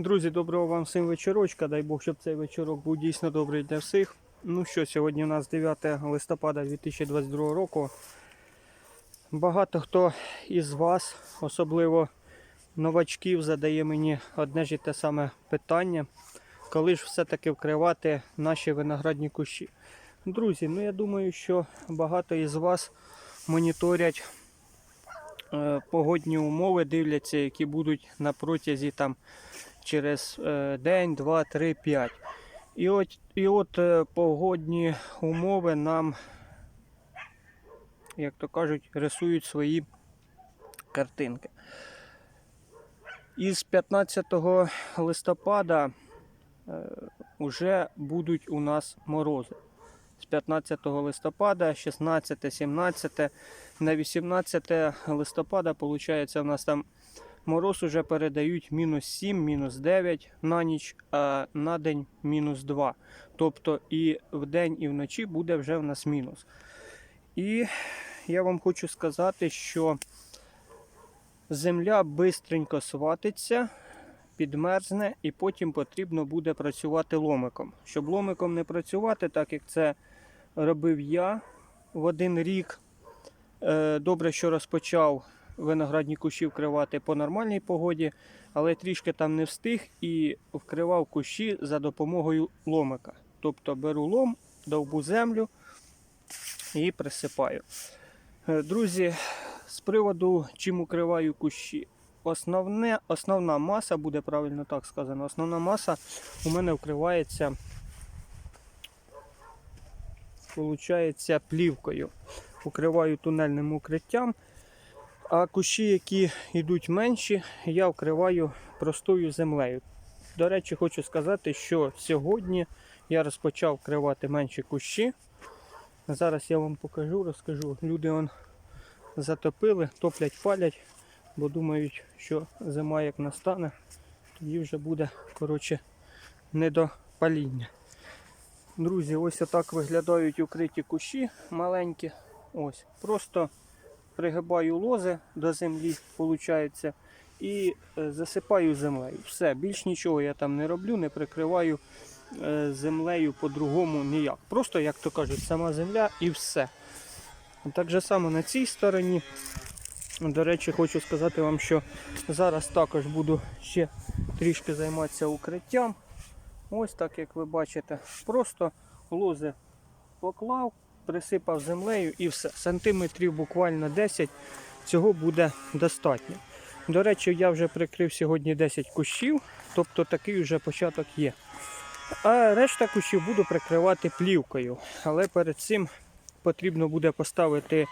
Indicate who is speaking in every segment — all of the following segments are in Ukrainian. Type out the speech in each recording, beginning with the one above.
Speaker 1: Друзі, доброго вам всім вечорочка. Дай Бог, щоб цей вечорок був дійсно добрий для всіх. Ну що, сьогодні у нас 9 листопада 2022 року. Багато хто із вас, особливо новачків, задає мені одне ж і те саме питання, коли ж все-таки вкривати наші виноградні кущі. Друзі, ну я думаю, що багато із вас моніторять е, погодні умови, дивляться, які будуть на протязі там через е, день, два, три, п'ять. І от, і от е, погодні умови нам, як то кажуть, рисують свої картинки. Із 15 листопада е, вже будуть у нас морози. З 15 листопада, 16, 17, на 18 листопада, виходить, у нас там Мороз уже передають мінус 7, мінус 9 на ніч, а на день мінус 2. Тобто і в день, і вночі буде вже в нас мінус. І я вам хочу сказати, що земля бистренько сватиться, підмерзне, і потім потрібно буде працювати ломиком. Щоб ломиком не працювати, так як це робив я в один рік. е, Добре, що розпочав виноградні кущі вкривати по нормальній погоді, але трішки там не встиг і вкривав кущі за допомогою ломика. Тобто беру лом, довбу землю і присипаю. Е, Друзі, з приводу чим укриваю кущі. Основне, основна маса, буде правильно так сказано, основна маса у мене вкривається получається плівкою. Укриваю тунельним укриттям. А кущі, які йдуть менші, я вкриваю простою землею. До речі, хочу сказати, що сьогодні я розпочав вкривати менші кущі. Зараз я вам покажу, розкажу. Люди он затопили, топлять, палять, бо думають, що зима як настане, тоді вже буде коротше, не до паління. Друзі, ось отак виглядають укриті кущі маленькі. Ось, просто пригибаю лози до землі, виходить, і е, засипаю землею. Все, більш нічого я там не роблю, не прикриваю е, землею по-другому ніяк. Просто, як то кажуть, сама земля і все. Так же само на цій стороні. До речі, хочу сказати вам, що зараз також буду ще трішки займатися укриттям. Ось так, як ви бачите, просто лози поклав, присипав землею і все. Сантиметрів буквально 10 цього буде достатньо. До речі, я вже прикрив сьогодні 10 кущів, тобто такий вже початок є. А решта кущів буду прикривати плівкою. Але перед цим потрібно буде поставити,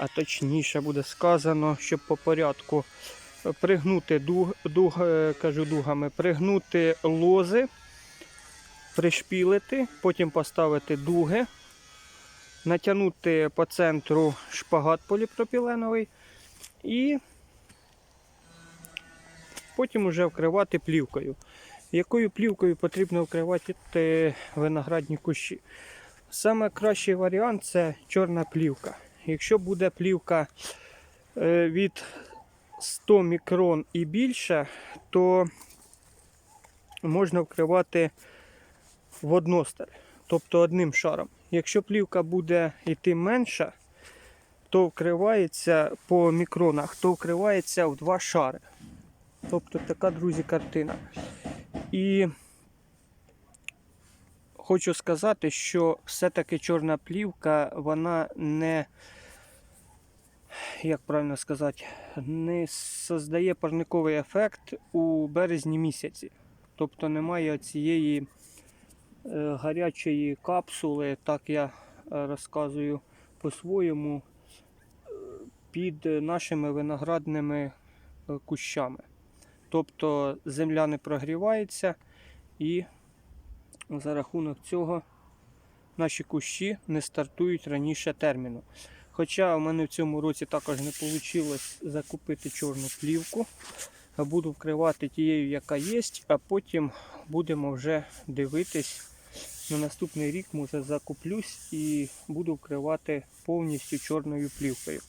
Speaker 1: а точніше буде сказано, щоб по порядку пригнути дуг, дуг, е, кажу дугами, пригнути лози, пришпілити, потім поставити дуги, натягнути по центру шпагат поліпропіленовий і потім вже вкривати плівкою. Якою плівкою потрібно вкривати виноградні кущі? Саме кращий варіант це чорна плівка. Якщо буде плівка е, від 100 мікрон і більше, то можна вкривати в односталь, тобто одним шаром. Якщо плівка буде йти менша, то вкривається по мікронах, то вкривається в два шари. Тобто така, друзі, картина. І хочу сказати, що все-таки чорна плівка, вона не, як правильно сказати, не создає парниковий ефект у березні місяці. Тобто немає цієї гарячої капсули, так я е, розказую по-своєму, е, під нашими виноградними е, кущами. Тобто земля не прогрівається і за рахунок цього наші кущі не стартують раніше терміну. Хоча в мене в цьому році також не вийшло закупити чорну плівку. Буду вкривати тією, яка є, а потім будемо вже дивитись. На наступний рік може закуплюсь і буду вкривати повністю чорною плівкою.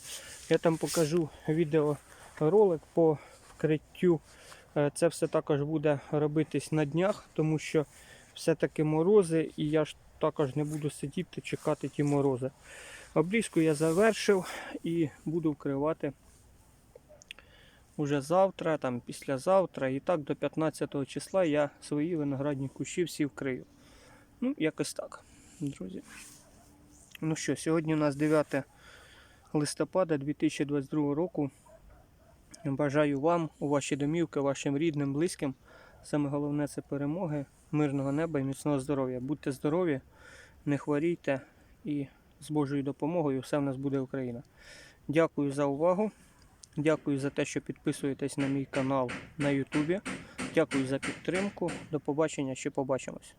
Speaker 1: Я там покажу відеоролик по укриттю. Е, Це все також буде робитись на днях, тому що все-таки морози, і я ж також не буду сидіти чекати ті морози. Обрізку я завершив і буду вкривати уже завтра, там післязавтра. І так до 15 числа я свої виноградні кущі всі вкрию. Ну, якось так, друзі. Ну що, сьогодні у нас 9 листопада 2022 року. Бажаю вам у ваші домівки, вашим рідним, близьким. Саме головне це перемоги, мирного неба і міцного здоров'я. Будьте здорові, не хворійте і з Божою допомогою все в нас буде Україна. Дякую за увагу. Дякую за те, що підписуєтесь на мій канал на Ютубі. Дякую за підтримку. До побачення, ще побачимось.